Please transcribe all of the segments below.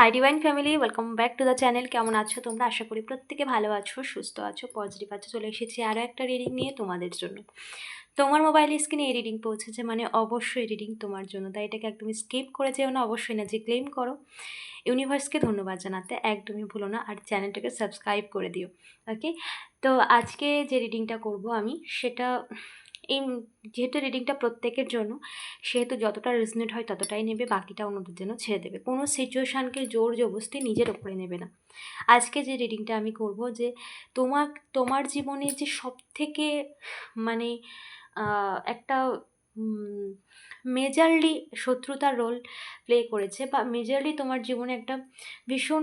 Hi divine family welcome back to the channel কেমন আছো তোমরা? আশা করি প্রত্যেকে ভালো আছো, সুস্থ আছো পজিটিভ আছো। চলে এসেছি আরও একটা রিডিং নিয়ে তোমাদের জন্য। তোমার মোবাইল স্ক্রিনে এই রিডিং পৌঁছেছে মানে অবশ্যই রিডিং তোমার জন্য। তাই এটাকে একদমই স্কিপ করে যেও না, অবশ্যই না যে ক্লেম করো। ইউনিভার্সকে ধন্যবাদ জানাতে একদমই ভুলো না আর চ্যানেলটাকে সাবস্ক্রাইব করে দিও। ওকে তো আজকে যে রিডিংটা করব আমি, সেটা এই যেহেতু রিডিংটা প্রত্যেকের জন্য, সেহেতু যতটা রিজনেট হয় ততটাই নেবে, বাকিটা অন্যদের জন্য ছেড়ে দেবে। কোনো সিচুয়েশানকে জোর জবস্তি নিজের ওপরে নেবে না। আজকে যে রিডিংটা আমি করব যে তোমার তোমার জীবনে যে সব থেকে মানে একটা মেজারলি শত্রুতার রোল প্লে করেছে বা মেজারলি তোমার জীবনে একটা ভীষণ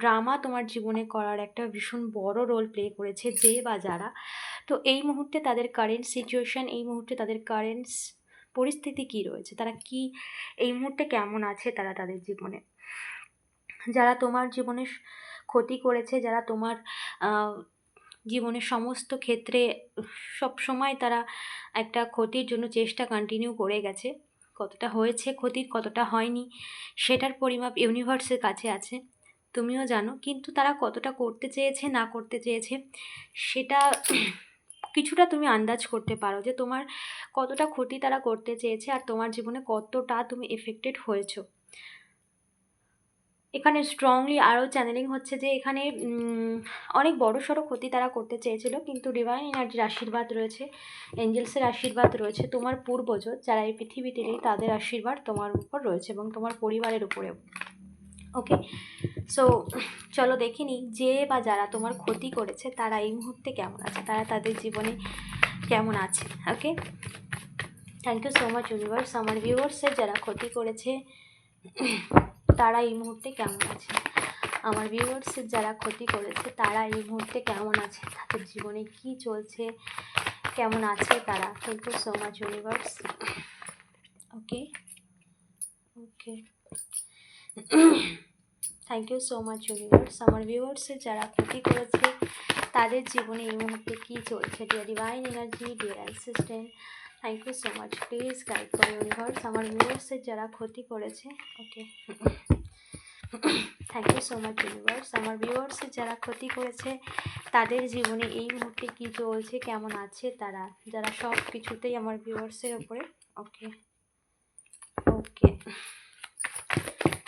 ড্রামা তোমার জীবনে করার একটা ভীষণ বড় রোল প্লে করেছে যে বা যারা। তো এই মুহূর্তে তাদের কারেন্ট সিচুয়েশান এই মুহূর্তে তাদের কারেন্ট পরিস্থিতি কী রয়েছে? তারা কি, এই মুহূর্তে কেমন আছে তারা তাদের জীবনে? যারা তোমার জীবনে ক্ষতি করেছে, যারা তোমার জীবনের সমস্ত ক্ষেত্রে সব সময় তারা একটা ক্ষতির জন্য চেষ্টা কন্টিনিউ করে গেছে। কতটা হয়েছে, ক্ষতির কতটা হয়নি, সেটার পরিমাপ ইউনিভার্সের কাছে আছে। তুমিও জানো, কিন্তু তারা কতটা করতে চেয়েছে, না করতে চেয়েছে, সেটা কিছুটা তুমি আন্দাজ করতে পারো যে তোমার কতটা ক্ষতি তারা করতে চেয়েছে আর তোমার জীবনে কতটা তুমি এফেক্টেড হয়েছো। এখানে স্ট্রংলি আরও চ্যানেলিং হচ্ছে যে এখানে অনেক বড় সড়ো ক্ষতি তারা করতে চেয়েছিল, কিন্তু ডিভাইন এনার্জির আশীর্বাদ রয়েছে এঞ্জেলসের আশীর্বাদ রয়েছে তোমার পূর্বজ, যারা এই পৃথিবীতে নেই, তাদের আশীর্বাদ তোমার উপর রয়েছে এবং তোমার পরিবারের উপরেও। ওকে সো চলো দেখিনি যে বা যারা তোমার ক্ষতি করেছে, তারা এই মুহূর্তে কেমন আছে, তারা তাদের জীবনে কেমন আছে okay thank you so much universe আমার ভিউয়ার্সের যারা ক্ষতি করেছে তারা এই মুহূর্তে কেমন আছে? আমার ভিউয়ার্সের যারা ক্ষতি করেছে, তারা এই মুহূর্তে কেমন আছে? তাদের জীবনে কি চলছে? কেমন আছে তারা? Thank you so much universe okay okay thank you so much universe আমার ভিউয়ার্সের যারা ক্ষতি করেছে, তাদের জীবনে এই মুহূর্তে কী চলছে? Dear divine energy dear assistant thank you so much please guide for universe আমার ভিউয়ার্সের যারা ক্ষতি করেছে okay thank you so much universe আমার ভিউয়ার্সের যারা ক্ষতি করেছে তাদের জীবনে এই মুহূর্তে কী চলছে কেমন আছে তারা যারা সব কিছুতেই আমার ভিউয়ার্সের ওপরে okay okay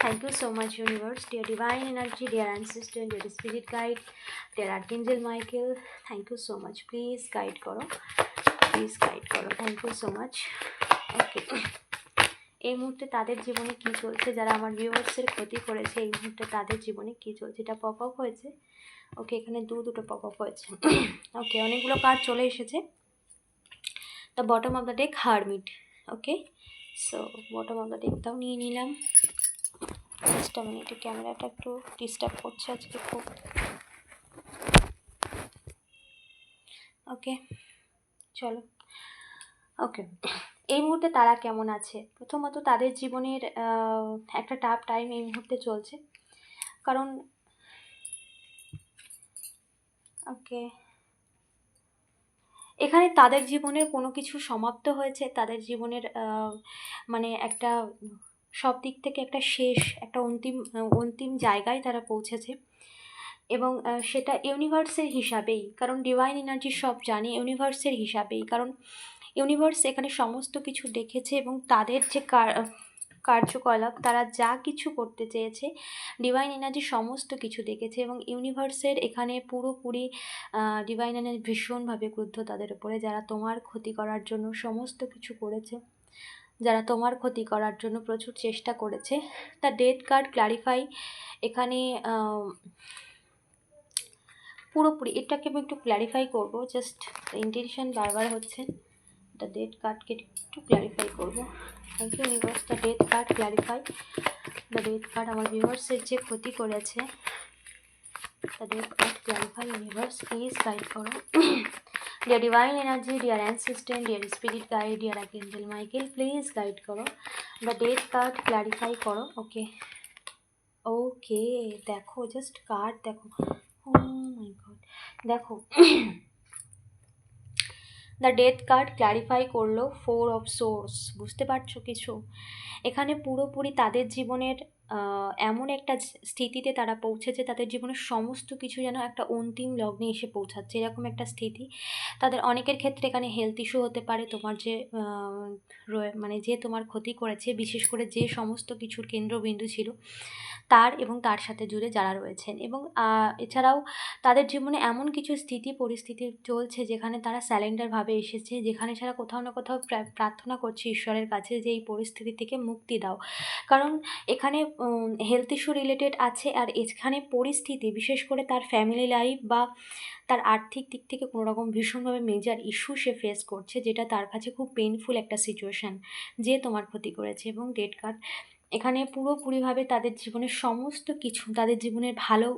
Thank you so much, universe, dear divine energy, dear ancestor, dear spirit guide, dear archangel Michael. Thank you so much. Please guide করো প্লিজ গাইড করো। Thank you so much okay এই মুহূর্তে তাদের জীবনে কি চলছে, যারা আমার ভিউয়ার্সের ক্ষতি করেছে, এই মুহূর্তে তাদের জীবনে কি চলছে? এটা পপ আপ হয়েছে। ওকে এখানে দু, দুটো পপ আপ হয়েছে। ওকে অনেকগুলো কার্ড চলে এসেছে। The bottom of the deck hermit okay so bottom of the ডেকটাও নিয়ে নিলাম। জাস্ট মিনিট ক্যামেরাটা একটু ডিস্টার্ব করছে আজকে খুব। ওকে চলো। ওকে এই মুহূর্তে তারা কেমন আছে? প্রথমত তাদের জীবনের একটা টাফ টাইম এই মুহূর্তে চলছে। কারণ ওকে এখানে তাদের জীবনের কোনো কিছু সমাপ্ত হয়েছে, তাদের জীবনের মানে একটা সব দিক থেকে একটা শেষ, একটা অন্তিম অন্তিম জায়গায় তারা পৌঁছেছে। এবং সেটা ইউনিভার্সের হিসাবেই, কারণ ডিভাইন এনার্জি সব জানে ইউনিভার্সের হিসাবেই, কারণ ইউনিভার্স এখানে সমস্ত কিছু দেখেছে এবং তাদের যে কার্যকলাপ, তারা যা কিছু করতে চেয়েছে ডিভাইন এনার্জি সমস্ত কিছু দেখেছে এবং ইউনিভার্সের এখানে পুরোপুরি ডিভাইন এনার্জি ভীষণভাবে ক্রুদ্ধ তাদের উপরে, যারা তোমার ক্ষতি করার জন্য সমস্ত কিছু করেছে, যারা তোমার ক্ষতি করার জন্য প্রচুর চেষ্টা করেছে। তা ডেথ কার্ড ক্লারিফাই এখানে পুরোপুরি, এটাকে আমি একটু ক্ল্যারিফাই করব জাস্ট ইন্টেনশন বারবার হচ্ছে দ্য ডেট কার্ডকে একটু ক্ল্যারিফাই করব। Thank you universe the date card clarify the date card আমার ভিউয়ার্সের যে ক্ষতি করেছে the date card clarify universe please guide করো। Dear divine energy dear assistant dear spirit guide dear archangel Michael please guide করো। The date card clarify করো okay okay দেখো just card দেখো। দেখো। দ্য ডেথ কার্ড ক্লারিফাই করল four of swords বুঝতে পারছ কিছু? এখানে পুরোপুরি তাদের জীবনের এমন একটা স্থিতিতে তারা পৌঁছেছে, তাদের জীবনের সমস্ত কিছু যেন একটা অন্তিম লগ্নে এসে পৌঁছাচ্ছে, এরকম একটা স্থিতি। তাদের অনেকের ক্ষেত্রে এখানে হেলথ ইস্যু হতে পারে, তোমার যে মানে যে তোমার ক্ষতি করেছে, বিশেষ করে যে সমস্ত কিছুর কেন্দ্রবিন্দু ছিল, তার এবং তার সাথে জুড়ে যারা রয়েছেন। এবং এছাড়াও তাদের জীবনে এমন কিছু স্থিতি, পরিস্থিতি চলছে যেখানে তারা স্যালেন্ডারভাবে এসেছে, যেখানে ছাড়া কোথাও না কোথাও প্রা- প্রার্থনা করছে ঈশ্বরের কাছে যে এই পরিস্থিতি থেকে মুক্তি দাও। কারণ এখানে হেলথ ইস্যু রিলেটেড আছে আর এখানে পরিস্থিতি, বিশেষ করে তার ফ্যামিলি লাইফ বা তার আর্থিক দিক থেকে কোনো রকম ভীষণভাবে মেজার ইস্যু সে ফেস করছে, যেটা তার কাছে খুব পেইনফুল একটা সিচুয়েশান যে তোমার ক্ষতি করেছে এবং ডেড কার্ড এখানে পুরোপুরিভাবে তাদের জীবনের সমস্ত কিছু, তাদের জীবনের ভালো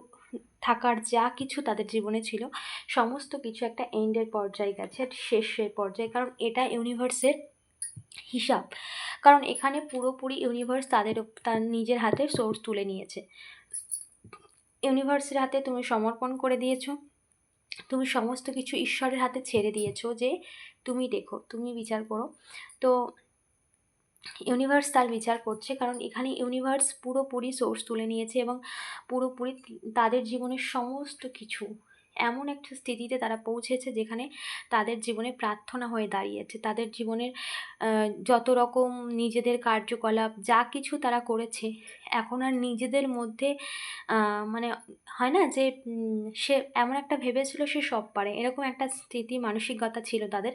থাকার যা কিছু তাদের জীবনে ছিল, সমস্ত কিছু একটা এন্ডের পর্যায়ে গেছে, শেষের পর্যায়ে, কারণ এটা ইউনিভার্সের হিসাব। কারণ এখানে পুরোপুরি ইউনিভার্স তাদের তার নিজের হাতে সোর্স তুলে নিয়েছে। ইউনিভার্সের হাতে তুমি সমর্পণ করে দিয়েছ। তুমি সমস্ত কিছু ঈশ্বরের হাতে ছেড়ে দিয়েছ যে তুমি দেখো, তুমি বিচার করো। তো ইউনিভার্স তার বিচার করছে কারণ এখানে ইউনিভার্স পুরোপুরি সোর্স তুলে নিয়েছে এবং পুরোপুরি তাদের জীবনের সমস্ত কিছু এমন একটা স্থিতিতে তারা পৌঁছেছে যেখানে তাদের জীবনে প্রার্থনা হয়ে দাঁড়িয়েছে। তাদের জীবনের যত রকম নিজেদের কার্যকলাপ, যা কিছু তারা করেছে, এখন আর নিজেদের মধ্যে মানে হয় না যে সে এমন একটা ভেবেছিল সে সব পারে। এরকম একটা স্থিতি মানসিকতা ছিল তাদের।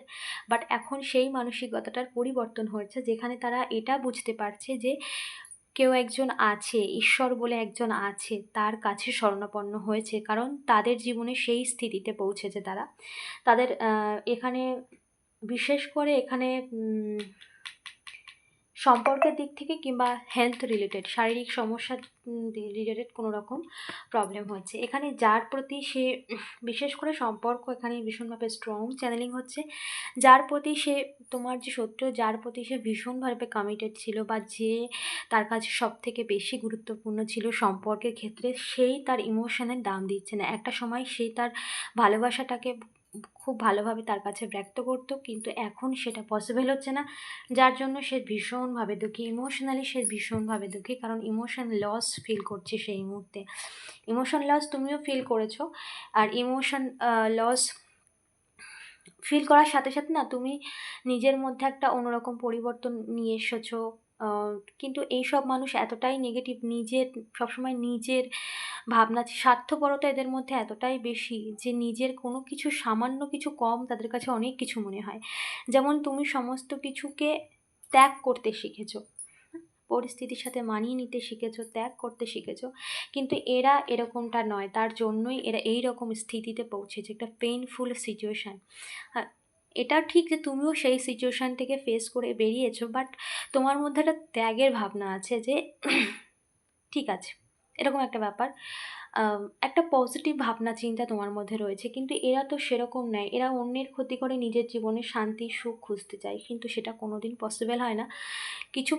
বাট এখন সেই মানসিকতাটার পরিবর্তন হয়েছে যেখানে তারা এটা বুঝতে পারছে যে কেউ একজন আছে, ঈশ্বর বলে একজন আছে, তার কাছে শরণাপন্ন হয়েছে, কারণ তাদের জীবনে সেই স্থিতিতে পৌঁছেছে তারা। তাদের এখানে, বিশেষ করে এখানে সম্পর্কের দিক থেকে কিংবা হেলথ রিলেটেড শারীরিক সমস্যা রিলেটেড কোনো রকম প্রবলেম হচ্ছে। এখানে যার প্রতি সে, বিশেষ করে সম্পর্ক এখানে ভীষণভাবে স্ট্রং চ্যানেলিং হচ্ছে। যার প্রতি সে, তোমার যে শত্রু, যার প্রতি সে ভীষণভাবে কমিটেড ছিল বা যে তার কাছে সব থেকে বেশি গুরুত্বপূর্ণ ছিল সম্পর্কের ক্ষেত্রে, সেই তার ইমোশনের দাম দিচ্ছে না। একটা সময় সেই তার ভালোবাসাটাকে খুব ভালোভাবে তার কাছে ব্যক্ত করতো, কিন্তু এখন সেটা পসিবল হচ্ছে না। যার জন্য সে ভীষণভাবে দুঃখী ইমোশনালি সে ভীষণভাবে দুঃখী, কারণ ইমোশন লস ফিল করছে সেই মুহূর্তে। ইমোশন লস তুমিও ফিল করেছ, আর ইমোশন লস ফিল করার সাথে সাথে না তুমি নিজের মধ্যে একটা অন্যরকম পরিবর্তন নিয়ে এসেছ। কিন্তু এইসব মানুষ এতটাই নেগেটিভ নিজের, সবসময় নিজের ভাবনা স্বার্থপরতা এদের মধ্যে এতটাই বেশি যে নিজের কোনো কিছু, সামান্য কিছু কম তাদের কাছে অনেক কিছু মনে হয়। যেমন তুমি সমস্ত কিছুকে ত্যাগ করতে শিখেছো পরিস্থিতির সাথে মানিয়ে নিতে শিখেছো, ত্যাগ করতে শিখেছো। কিন্তু এরা এরকমটা নয়, তার জন্যই এরা এই রকম স্থিতিতে পৌঁছেছে, একটা পেইনফুল সিচুয়েশান এটা ঠিক যে তুমিও সেই সিচুয়েশান থেকে ফেস করে বেরিয়েছো বাট তোমার মধ্যে একটা ত্যাগের ভাবনা আছে যে, ঠিক আছে। এরকম একটা ব্যাপার। একটা পজিটিভ ভাবনা, চিন্তা তোমার মধ্যে রয়েছে। কিন্তু এরা তো সেরকম নয়। এরা অন্যের ক্ষতি করে নিজের জীবনে শান্তি, সুখ খুঁজতে চায়। কিন্তু সেটা কোনো দিন পসিবল হয় না। কিছু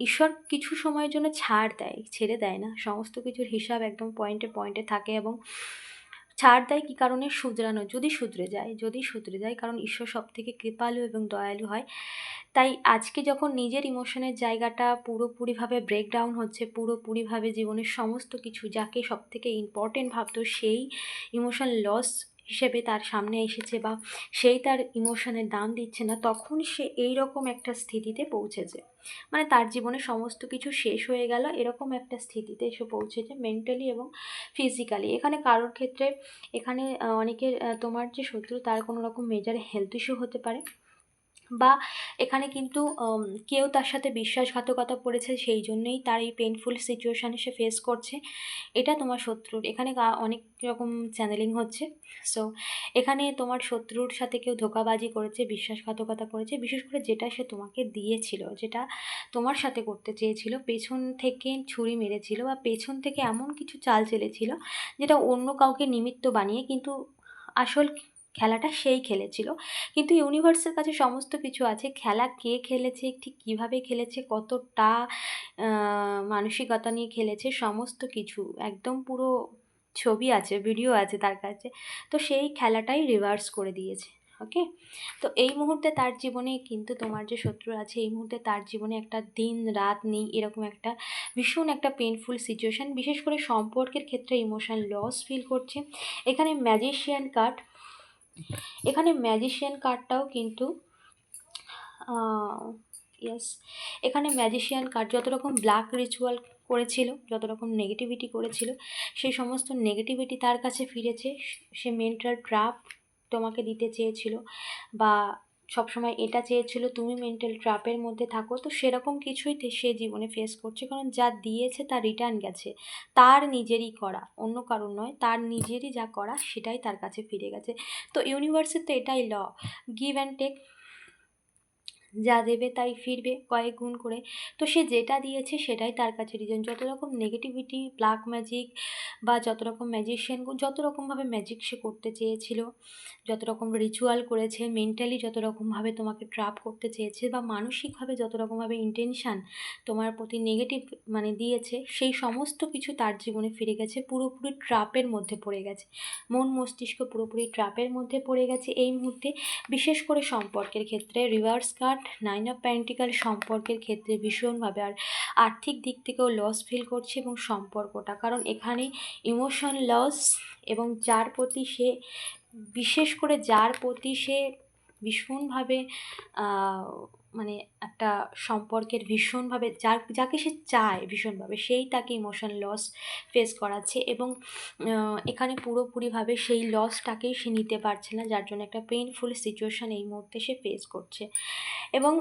ঈশ্বর কিছু সময়ের জন্য ছাড় দেয়, ছেড়ে দেয় না। সমস্ত কিছুর হিসাব একদম পয়েন্টে পয়েন্টে থাকে এবং ছাড় দেয় কী কারণে? শুধরানো যদি শুধরে যায়, যদি শুধরে যায়, কারণ ঈশ্বর সব থেকে কৃপালু এবং দয়ালু হয়। তাই আজকে যখন নিজের ইমোশনের জায়গাটা পুরোপুরিভাবে ব্রেকডাউন হচ্ছে, পুরোপুরিভাবে জীবনের সমস্ত কিছু যাকে সব থেকে ইম্পর্টেন্ট ভাবতো, সেই ইমোশন লস হিসেবে তার সামনে এসেছে বা সেই তার ইমোশনের দাম দিচ্ছে না, তখন সে এই রকম একটা স্থিতিতে পৌঁছেছে। মানে তার জীবনে সমস্ত কিছু শেষ হয়ে গেল, এরকম একটা স্থিতিতে এসে পৌঁছেছে মেন্টালি এবং ফিজিক্যালি এখানে কারোর ক্ষেত্রে এখানে অনেকের তোমার যে শত্রু, তার কোনো রকম মেজার হেলথ ইস্যু হতে পারে। বা এখানে কিন্তু কেউ তার সাথে বিশ্বাসঘাতকতা করেছে সেই জন্যই তার এই পেনফুল সিচুয়েশানে সে ফেস করছে। এটা তোমার শত্রুর, এখানে অনেক রকম চ্যানেলিং হচ্ছে। সো এখানে তোমার শত্রুর সাথে কেউ ধোকাবাজি করেছে, বিশ্বাসঘাতকতা করেছে, বিশেষ করে যেটা সে তোমাকে দিয়েছিল, যেটা তোমার সাথে করতে চেয়েছিল, পেছন থেকে ছুরি মেরেছিল বা পেছন থেকে এমন কিছু চাল চেলেছিল, যেটা অন্য কাউকে নিমিত্ত বানিয়ে কিন্তু আসল খেলাটা সেই খেলেছিল। কিন্তু ইউনিভার্সের কাছে সমস্ত কিছু আছে। খেলা কে খেলেছে, ঠিক কীভাবে খেলেছে, কতটা মানসিকতা নিয়ে খেলেছে, সমস্ত কিছু। একদম পুরো ছবি আছে ভিডিও আছে তার কাছে। তো সেই খেলাটাই রিভার্স করে দিয়েছে ওকে তো এই মুহূর্তে তার জীবনে কিন্তু তোমার যে শত্রু আছে, এই মুহূর্তে তার জীবনে একটা দিন রাত নেই, এরকম একটা ভীষণ একটা পেনফুল সিচুয়েশান বিশেষ করে সম্পর্কের ক্ষেত্রে ইমোশন লস ফিল করছে। এখানে ম্যাজিশিয়ান কার্ড এখানে ম্যাজিশিয়ান কার্ডটাও কিন্তু ইয়েস এখানে ম্যাজিশিয়ান কার্ড যত রকম ব্ল্যাক রিচুয়াল করেছিল, যত রকম নেগেটিভিটি করেছিল, সেই সমস্ত নেগেটিভিটি তার কাছে ফিরেছে। সে মেন্টাল ট্রাপ তোমাকে দিতে চেয়েছিল বা সবসময় এটা চেয়েছিল, তুমি মেন্টাল ট্রাপের মধ্যে থাকো। তো সেরকম কিছুই সে জীবনে ফেস করছে। কারণ যা দিয়েছে তার রিটার্ন গেছে। তার নিজেরই করা, অন্য কারণ নয়, তার নিজেরই যা করা সেটাই তার কাছে ফিরে গেছে। তো ইউনিভার্সের তো এটাই ল গিভ অ্যান্ড টেক যা দেবে তাই ফিরবে, কয়েক গুণ করে। তো সে যেটা দিয়েছে সেটাই তার কাছে রিজন যত রকম নেগেটিভিটি ব্ল্যাক ম্যাজিক বা যত রকম ম্যাজিশিয়ান যত রকমভাবে ম্যাজিক সে করতে চেয়েছিল যত রকম রিচুয়াল করেছে মেন্টালি যত রকমভাবে তোমাকে ট্রাপ করতে চেয়েছে বা মানসিকভাবে যত রকমভাবে ইন্টেনশান তোমার প্রতি নেগেটিভ মানে দিয়েছে, সেই সমস্ত কিছু তার জীবনে ফিরে গেছে, পুরোপুরি ট্রাপের মধ্যে পড়ে গেছে। মন মস্তিষ্ক পুরোপুরি ট্রাপের মধ্যে পড়ে গেছে। এই মুহূর্তে বিশেষ করে সম্পর্কের ক্ষেত্রে reverse card nine of pentacle সম্পর্কের ক্ষেত্রে ভীষণভাবে আর আর্থিক দিক থেকেও লস ফিল করছে এবং সম্পর্কটা। কারণ এখানে ইমোশন লস এবং যার প্রতি সে বিশেষ করে যার প্রতি সে ভীষণভাবে মানে একটা সম্পর্কের ভীষণভাবে, যার, যাকে সে চায় ভীষণভাবে, সেই তাকে ইমোশন লস ফেস করাচ্ছে এবং এখানে পুরোপুরিভাবে সেই লসটাকেই সে নিতে পারছে না, যার জন্য একটা পেইনফুল সিচুয়েশান এই মুহূর্তে সে ফেস করছে। এবং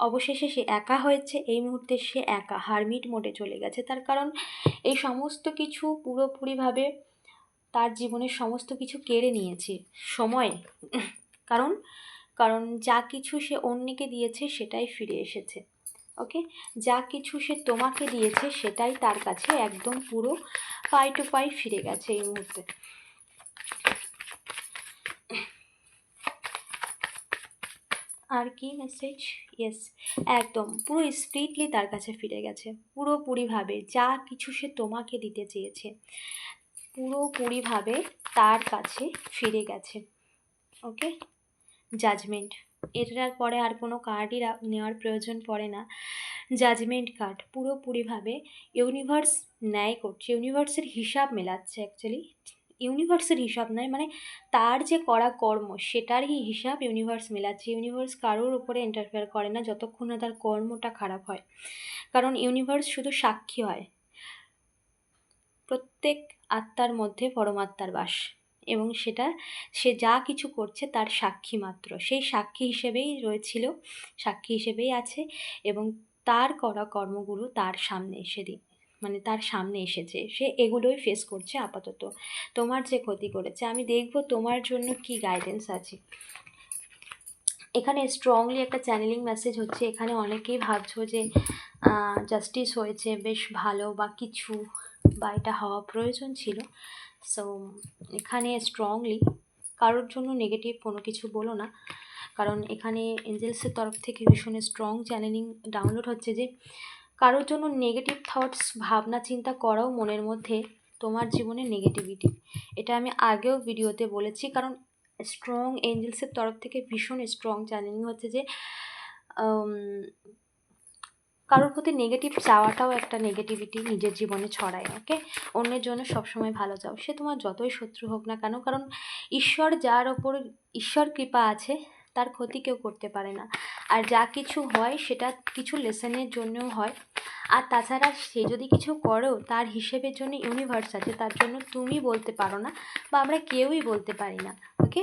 অবশেষে সে একা হয়েছে, এই মুহূর্তে সে একা, হারমিট মোডে চলে গেছে। তার কারণ এই সমস্ত কিছু পুরোপুরিভাবে তার জীবনের সমস্ত কিছু কেড়ে নিয়েছে। সময়। কারণ কারণ যা কিছু সে অন্যকে দিয়েছে সেটাই ফিরে এসেছে। ওকে? যা কিছু সে তোমাকে দিয়েছে সেটাই তার কাছে একদম পুরো পাই টু পাই ফিরে গেছে এই মুহূর্তে। আর কি মেসেজ ইয়েস একদম। পুরো স্প্রিটলি তার কাছে ফিরে গেছে। পুরোপুরিভাবে যা কিছু সে তোমাকে দিতে চেয়েছে। পুরোপুরিভাবে তার কাছে ফিরে গেছে। ওকে? জাজমেন্ট এটার পরে আর কোনো কার্ডই নেওয়ার প্রয়োজন পড়ে না। জাজমেন্ট কার্ড পুরোপুরিভাবে ইউনিভার্স ন্যায় করছে। ইউনিভার্সের হিসাব মেলাচ্ছে অ্যাকচুয়ালি ইউনিভার্সের হিসাব নয় মানে তার যে করা কর্ম, সেটারই হিসাব ইউনিভার্স মেলাচ্ছে। ইউনিভার্স কারোর উপরে ইন্টারফেয়ার করে না যতক্ষণ না তার কর্মটা খারাপ হয়। কারণ ইউনিভার্স শুধু সাক্ষী হয়। প্রত্যেক আত্মার মধ্যে পরমাত্মার বাস। এবং সেটা, সে যা কিছু করছে তার সাক্ষী মাত্র। সেই সাক্ষী হিসেবেই রয়েছিল, সাক্ষী হিসেবেই আছে এবং তার করা কর্মগুলো তার সামনে এসে দি মানে তার সামনে এসেছে। সে এগুলোই ফেস করছে আপাতত। তোমার যে ক্ষতি করেছে, আমি দেখব তোমার জন্য কি গাইডেন্স আছে। এখানে স্ট্রংলি একটা চ্যানেলিং মেসেজ হচ্ছে। এখানে অনেকেই ভাবছ যে জাস্টিস হয়েছে, বেশ ভালো বা কিছু। বা এটা হওয়া প্রয়োজন ছিল। সো এখানে স্ট্রংলি কারোর জন্য নেগেটিভ কোনো কিছু বলো না। কারণ এখানে এঞ্জেলসের তরফ থেকে ভীষণ স্ট্রং চ্যানেলিং ডাউনলোড হচ্ছে যে, কারোর জন্য নেগেটিভ থটস ভাবনা, চিন্তা করাও মনের মধ্যে তোমার জীবনে নেগেটিভিটি এটা আমি আগেও ভিডিওতে বলেছি, কারণ স্ট্রং এঞ্জেলসের তরফ থেকে ভীষণ স্ট্রং চ্যানেলিং হচ্ছে যে কারোর প্রতি নেগেটিভ চাওয়াটাও একটা নেগেটিভিটি নিজের জীবনে ছড়ায় ওকে অন্যের জন্য সবসময় ভালো চাও। সে তোমার যতই শত্রু হোক না কেন, কারণ ঈশ্বর যার ওপর, ঈশ্বর কৃপা আছে, তার ক্ষতি কেউ করতে পারে না। আর যা কিছু হয়, সেটা কিছু লেসনের জন্যও হয়। আর তাছাড়া সে যদি কিছু করো তার হিসেবের জন্য ইউনিভার্স আছে, তার জন্য তুমি বলতে পারো না, বা আমরা কেউই বলতে পারি না ওকে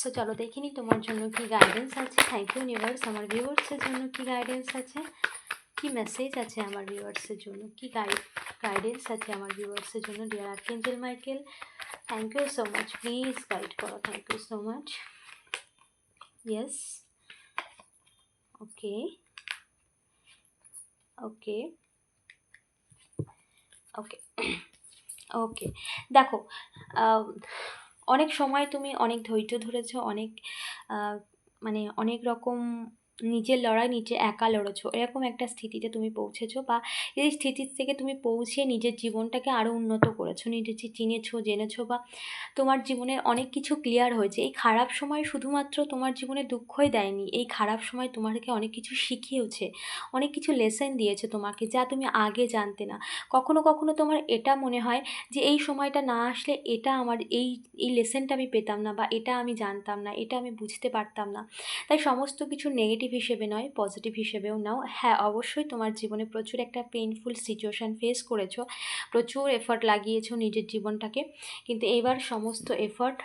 সো চলো দেখিনি তোমার জন্য কি গাইডেন্স আছে? থ্যাংক ইউ ইউনিভার্স আমার ভিউয়ার্সের জন্য কি গাইডেন্স আছে? কি মেসেজ আছে আমার ভিউয়ার্সের জন্য? কি গাইড গাইডেন্স আছে আমার ভিউয়ার্সের জন্য? Dear archangel Michael thank you so much please guide করো thank you so much yes okay okay okay okay দেখো অনেক সময় তুমি অনেক ধৈর্য ধরেছো, অনেক মানে অনেক রকম নিজের লড়াই, নিজে একা লড়েছো। এরকম একটা স্থিতিতে তুমি পৌঁছেছো বা এই স্থিতির থেকে তুমি পৌঁছে নিজের জীবনটাকে আরও উন্নত করেছ। নিজে চিনেছো, জেনেছো বা তোমার জীবনের অনেক কিছু ক্লিয়ার হয়েছে। এই খারাপ সময় শুধুমাত্র তোমার জীবনে দুঃখই দেয়নি। এই খারাপ সময় তোমাকে অনেক কিছু শিখিয়েছে, অনেক কিছু লেসন দিয়েছে তোমাকে যা তুমি আগে জানতে না। কখনো কখনো তোমার এটা মনে হয় যে এই সময়টা না আসলে এটা আমার এই এই লেসনটা আমি পেতাম না বা এটা আমি জানতাম না, এটা আমি বুঝতে পারতাম না। তাই সমস্ত কিছু নেগেটিভ হিসেবে নয় পজিটিভ হিসেবেও নাও। হ্যাঁ অবশ্যই তোমার জীবনে প্রচুর একটা পেইনফুল সিচুয়েশান ফেস করেছ, প্রচুর এফর্ট লাগিয়েছো নিজের জীবনটাকে, কিন্তু এবার সমস্ত এফর্ট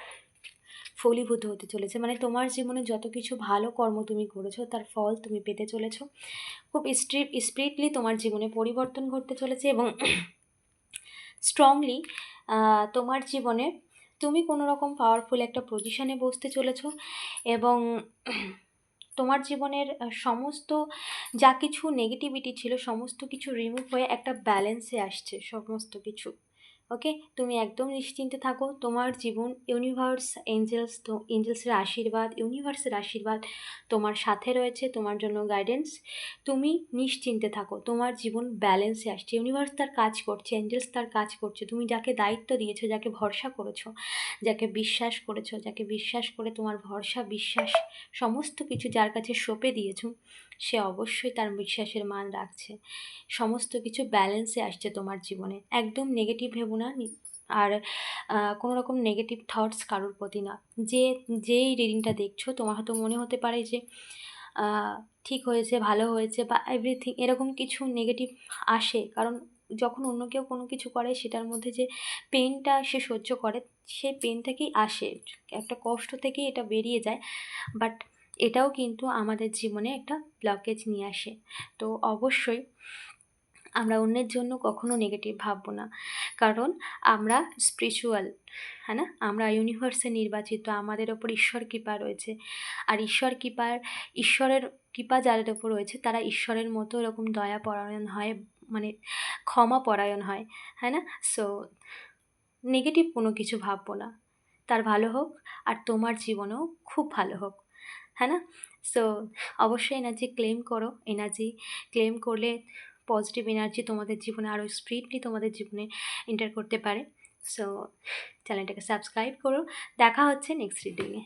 ফলীভূত হতে চলেছে। মানে তোমার জীবনে যত কিছু ভালো কর্ম তুমি করেছ, তার ফল তুমি পেতে চলেছো। খুব স্ট্রিপ স্পিরিটলি তোমার জীবনে পরিবর্তন ঘটতে চলেছে এবং স্ট্রংলি তোমার জীবনে তুমি কোনো রকম পাওয়ারফুল একটা পজিশনে বসতে চলেছো এবং তোমার জীবনের সমস্ত যা কিছু নেগেটিভিটি ছিল, সমস্ত কিছু রিমুভ হয়ে একটা ব্যালেন্সে আসছে, সমস্ত কিছু। ওকে? তুমি একদম নিশ্চিন্তে থাকো। তোমার জীবন ইউনিভার্স এঞ্জেলস তো এঞ্জেলসের আশীর্বাদ ইউনিভার্সের আশীর্বাদ তোমার সাথে রয়েছে, তোমার জন্য গাইডেন্স তুমি নিশ্চিন্তে থাকো। তোমার জীবন ব্যালেন্সে আসছে। ইউনিভার্স তার কাজ করছে এঞ্জেলস তার কাজ করছে। তুমি যাকে দায়িত্ব দিয়েছ, যাকে ভরসা করেছ, যাকে বিশ্বাস করেছ, যাকে বিশ্বাস করে তোমার ভরসা, বিশ্বাস, সমস্ত কিছু যার কাছে সঁপে দিয়েছ সে অবশ্যই তার বিশ্বাসের মান রাখছে। সমস্ত কিছু ব্যালেন্সে আসছে তোমার জীবনে। একদম নেগেটিভ ভেবো না। আর কোনো রকম নেগেটিভ থটস কারোর প্রতি না। যে, যেই রিডিংটা দেখছ, তোমার হয়তো মনে হতে পারে যে ঠিক হয়েছে, ভালো হয়েছে বা এভরিথিং এরকম কিছু নেগেটিভ আসে। কারণ যখন অন্য কেউ কোনো কিছু করে, সেটার মধ্যে যে পেনটা সে সহ্য করে সেই পেন থেকেই আসে। একটা কষ্ট থেকেই এটা বেরিয়ে যায়। বাট এটাও কিন্তু আমাদের জীবনে একটা ব্লকেজ নিয়ে আসে। তো অবশ্যই আমরা অন্যের জন্য কখনো নেগেটিভ ভাববো না। কারণ আমরা স্পিরিচুয়াল হ্যাঁ না? আমরা ইউনিভার্সে নির্বাচিত, আমাদের ওপর ঈশ্বর কৃপা রয়েছে। আর ঈশ্বর কৃপার, ঈশ্বরের কৃপা যাদের ওপর রয়েছে, তারা ঈশ্বরের মতো এরকম দয়া পরায়ণ হয় মানে ক্ষমা পরায়ণ হয় হ্যাঁ না? সো নেগেটিভ কোনো কিছু ভাববো না। তার ভালো হোক, আর তোমার জীবনেও খুব ভালো হোক। হ্যাঁ না সো অবশ্যই এনার্জি ক্লেম করো। এনার্জি ক্লেম করলে পজিটিভ এনার্জি তোমাদের জীবনে আরও স্পিডলি তোমাদের জীবনে এন্টার করতে পারে। সো চ্যানেলটাকে সাবস্ক্রাইব করো। দেখা হচ্ছে নেক্সট রিডিংয়ে